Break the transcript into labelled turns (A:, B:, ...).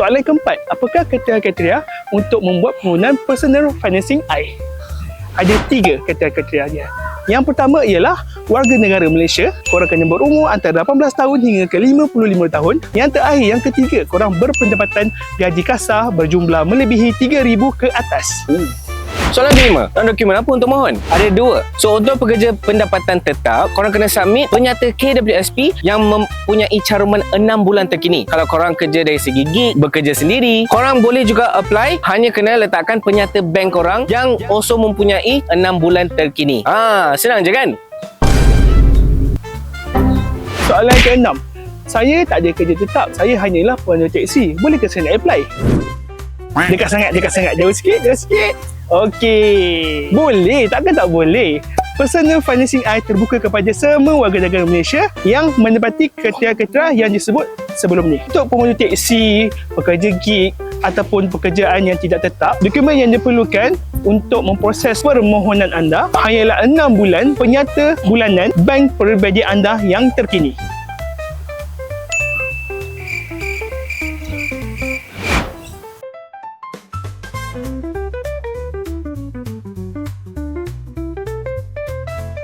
A: Soalan keempat, apakah kriteria-kriteria untuk membuat permohonan personal financing I? Ada tiga kriteria-kriteria dia. Yang pertama ialah warga negara Malaysia, korang kena berumur antara 18 tahun hingga ke 55 tahun. Yang terakhir, yang ketiga, korang berpendapatan gaji kasar berjumlah melebihi 3,000 ke atas.
B: Soalan kelima, dalam dokumen apa untuk mohon? Ada dua. So, untuk pekerja pendapatan tetap, korang kena submit penyata KWSP yang mempunyai caruman 6 bulan terkini. Kalau korang kerja dari segi gig, bekerja sendiri, korang boleh juga apply, hanya kena letakkan penyata bank korang yang also mempunyai 6 bulan terkini. Ah, senang je kan?
A: Soalan keenam, saya tak ada kerja tetap, saya hanyalah pengguna teksi. Bolehkah saya nak apply? Dekat sangat, dekat sangat. Jauh sikit, jauh sikit. Okey. Boleh, takkan tak boleh. Personal financing I terbuka kepada semua warga negara Malaysia yang menepati kriteria-kriteria yang disebut sebelum ni. Untuk pengguna teksi, pekerja gig ataupun pekerjaan yang tidak tetap, dokumen yang diperlukan untuk memproses permohonan anda hanyalah 6 bulan penyata bulanan bank peribadi anda yang terkini.